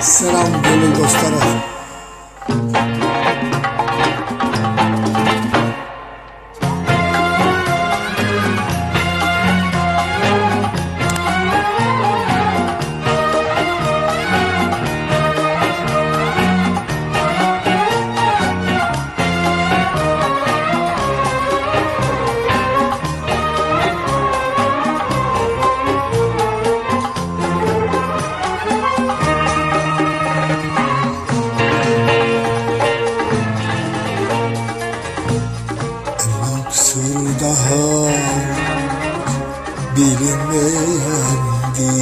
Selam gönül dostlara. Bilinmeyendi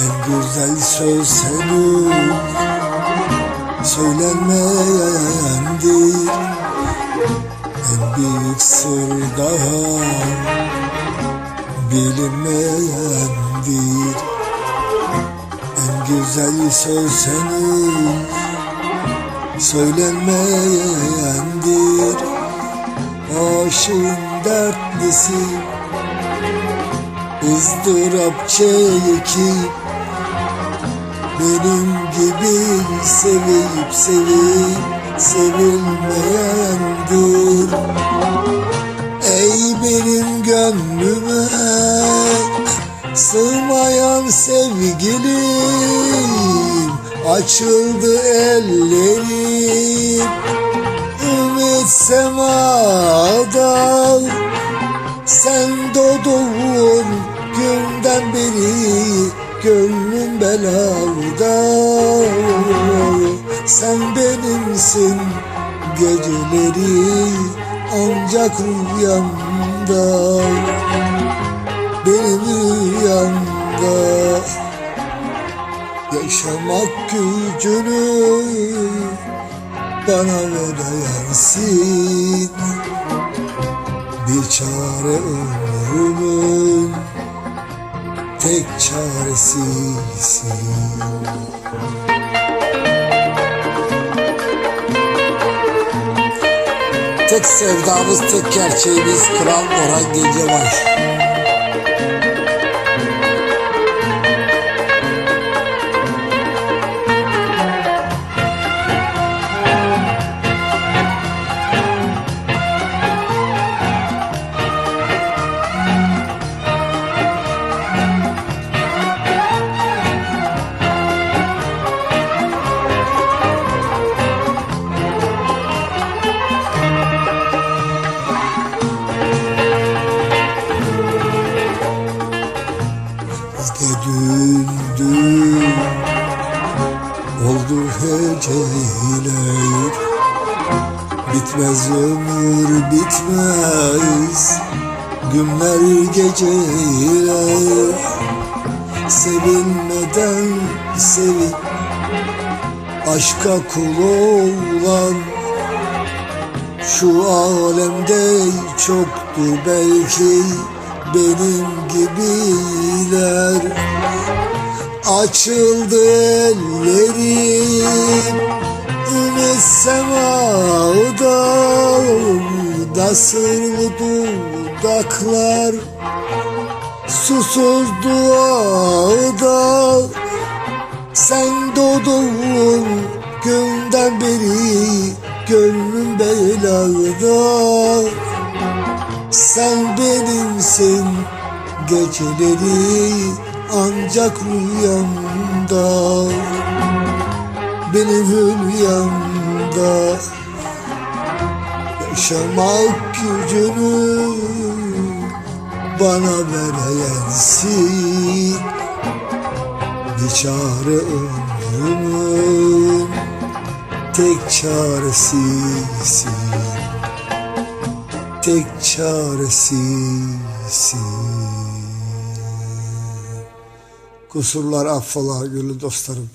En güzel söz senin söylenmeyendir En büyük sır daha bilinmeyendir En güzel söz senin söylenmeyendir Aşığın dertlisi ızdırap çekip Benim gibi sevip sevip sevilmeyendir. Ey benim gönlüme sığmayan sevgilim Açıldı ellerim. Ümit semada Sen doğduğun günden beri gönlüm belada. Sen benimsin geceleri ancak rüyamda. Benim rüyamda Yaşamak gücünü bana vereyensin Bir çare ömrümün tek çaresisin Tek sevdamız, tek gerçeğimiz Kral Orhan Gencebay. Oldu heceler Bitmez ömür bitmez günler geceler. Sevilmeden sevip aşka kul olan şu alemde çoktur belki benim gibiler Açıldı ellerim. Ümit semada Dasırlı dudaklar. Susuz duada Sen doğduğun günden beri Gönlüm belada. Sen benimsin geceleri ancak rüyamda Benim rüyamda Yaşamak gücünü bana vereyensin Bir çare ömrümün tek çaresisin tek çaresisin. Kusurlar affola gönül dostlarım.